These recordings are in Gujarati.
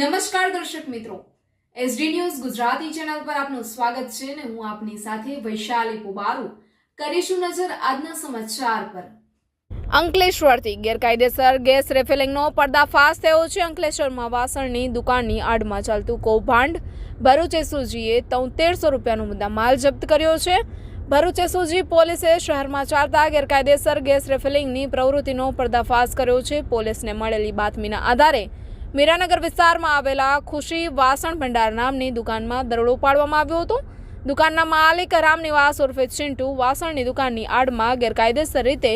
નમસ્કાર દર્શક મિત્રો. એસડી ન્યૂઝ ગુજરાતી ચેનલ પર આપનું સ્વાગત છે અને હું આપની સાથે વૈશાલી પુબારુ. કરીશું નજર આજના સમાચાર પર. અંકલેશ્વરથી ગેરકાયદેસર ગેસ રેફેલિંગનો પર્દાફાશ થયો છે. અંકલેશ્વરમાં વાસણની દુકાનની આડમાં ચાલતું કૌભાંડ ભરૂચ એસઓજીએ તોતેરસો રૂપિયાનો મુદ્દા માલ જપ્ત કર્યો છે. ભરૂચ એસઓજી પોલીસે શહેરમાં ચાલતા ગેરકાયદેસર ગેસ રેફિલિંગની પ્રવૃત્તિનો પર્દાફાશ કર્યો છે. પોલીસને મળેલી બાતમીના આધારે મીરાનગર વિસ્તારમાં આવેલા ખુશી વાસણ ભંડાર નામની દુકાનમાં દરોડો પાડવામાં આવ્યો હતો. દુકાનના માલિક રામનિવાસ ઉર્ફે ચિંટુ વાસણની દુકાનની આડમાં ગેરકાયદેસર રીતે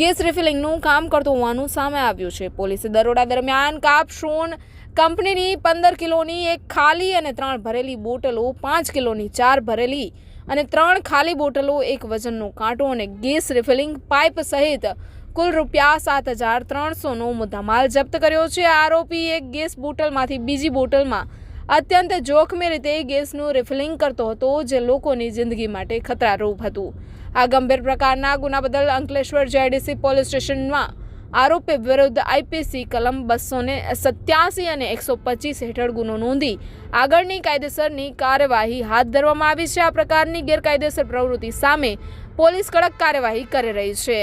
ગેસ રિફિલિંગનું કામ કરતો હોવાનું સામે આવ્યું છે. પોલીસે દરોડા દરમિયાન કાપશોન કંપનીની પંદર કિલોની એક ખાલી અને ત્રણ ભરેલી બોટલો, પાંચ કિલોની ચાર ભરેલી અને ત્રણ ખાલી બોટલો એક વજનનો કાંટો અને ગેસ રિફિલિંગ પાઇપ સહિત કુલ રૂપિયા સાત હજાર ત્રણસોનો મુદ્દામાલ જપ્ત કર્યો છે. આરોપી એક ગેસ બોટલમાંથી બીજી બોટલમાં અત્યંત જોખમી રીતે ગેસનું રિફિલિંગ કરતો હતો, જે લોકોની જિંદગી માટે ખતરારૂપ હતું. આ ગંભીર પ્રકારના ગુના બદલ અંકલેશ્વર જેડીસી પોલીસ સ્ટેશનમાં આરોપી વિરુદ્ધ આઈપીસી કલમ બસો ને સત્યાસી અને એકસો પચીસ હેઠળ ગુનો નોંધી આગળની કાયદેસરની કાર્યવાહી હાથ ધરવામાં આવી છે. આ પ્રકારની ગેરકાયદેસર પ્રવૃત્તિ સામે પોલીસ કડક કાર્યવાહી કરી રહી છે.